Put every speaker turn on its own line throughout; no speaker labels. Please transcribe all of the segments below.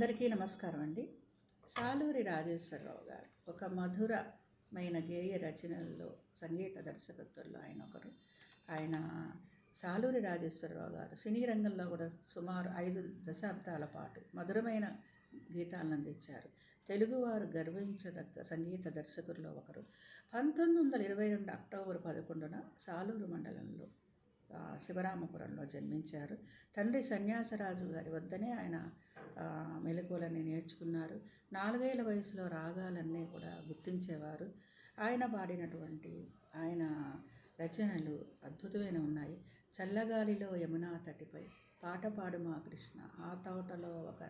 అందరికీ నమస్కారం అండి. సాలూరి రాజేశ్వరరావు గారు ఒక మధురమైన గేయ రచనల్లో సంగీత దర్శకత్వంలో ఆయన ఒకరు. ఆయన సాలూరి రాజేశ్వరరావు గారు సినీ రంగంలో కూడా సుమారు ఐదు దశాబ్దాల పాటు మధురమైన గీతాలను అందించారు. తెలుగువారు గర్వించదగ్గ సంగీత దర్శకుల్లో ఒకరు. పంతొమ్మిది వందల ఇరవై రెండు అక్టోబర్ పదకొండున సాలూరు మండలంలో శివరామపురంలో జన్మించారు. తండ్రి సన్యాసరాజు గారి వద్దనే ఆయన మెలకువలన్నీ నేర్చుకున్నారు. నాలుగేళ్ళ వయసులో రాగాలన్నీ కూడా గుర్తించేవారు. ఆయన పాడినటువంటి ఆయన రచనలు అద్భుతమైన ఉన్నాయి. చల్లగాలిలో యమునా తటిపై పాట పాడుమా కృష్ణ ఆ తోటలో ఒక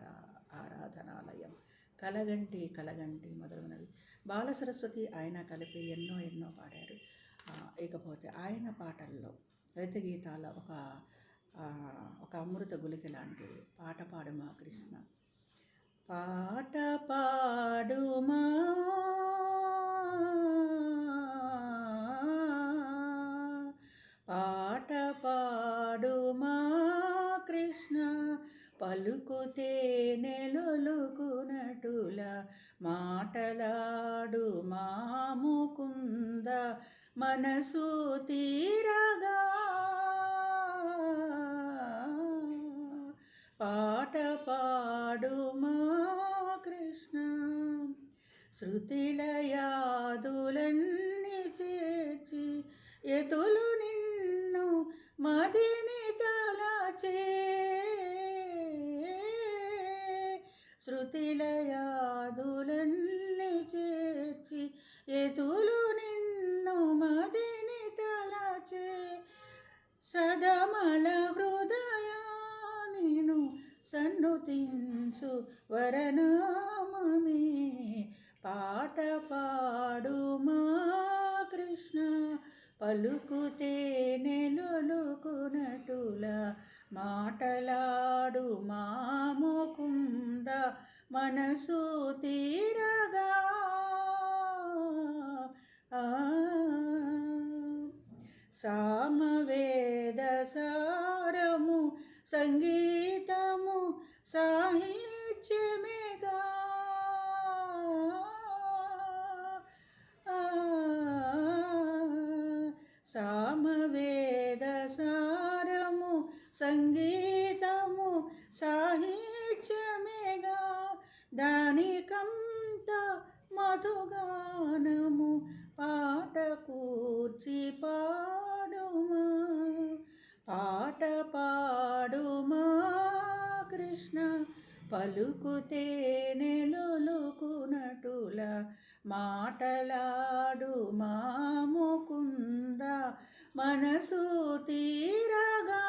ఆరాధనాలయం. కలగంటి కలగంటి మొదలగునవి. బాలసరస్వతి ఆయన కలిపి ఎన్నో ఎన్నో పాడారు. ఇకపోతే ఆయన పాటల్లో రైతు గీతాల ఒక ఒక అమృత గులిక లాంటిది. పాట పాడుమా కృష్ణ? పాట పాడుమా? పాట పాడుమా కృష్ణ? పలుకుతే నెలొలుకునటుల మాటలాడు మాముకుంద మనసు తీరగా పాట పాడుమా కృష్ణ. శృతిలయాదులన్నీ చేర్చి ఎతులు నిన్ను మదిని తలచే. శృతిలయాదులన్నీ చేర్చి ఎతులు సన్నుతించు వరనామమే. పాట పాడుమా కృష్ణ. పలుకుతే నెలొలుకునటుల మాటలాడు మాముకుంద మనసు తీరగా. సామవేద సారము సంగీతము సాహిత్యమేగా సామవేద సారము సంగీతము సాహిత్యమేగా దానికంత మధుగానము పా పలుకుతే నెలుకునటుల మాటలాడు మాముకుంద మనసు తీరగా.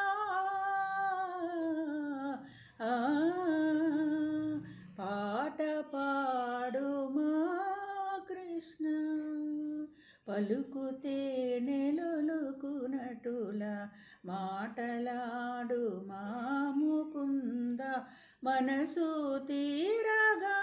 పాట పాడు మా కృష్ణ. పలుకుతే నెలుకునటుల మాటలాడు మాముకుంద మనసు తీరగా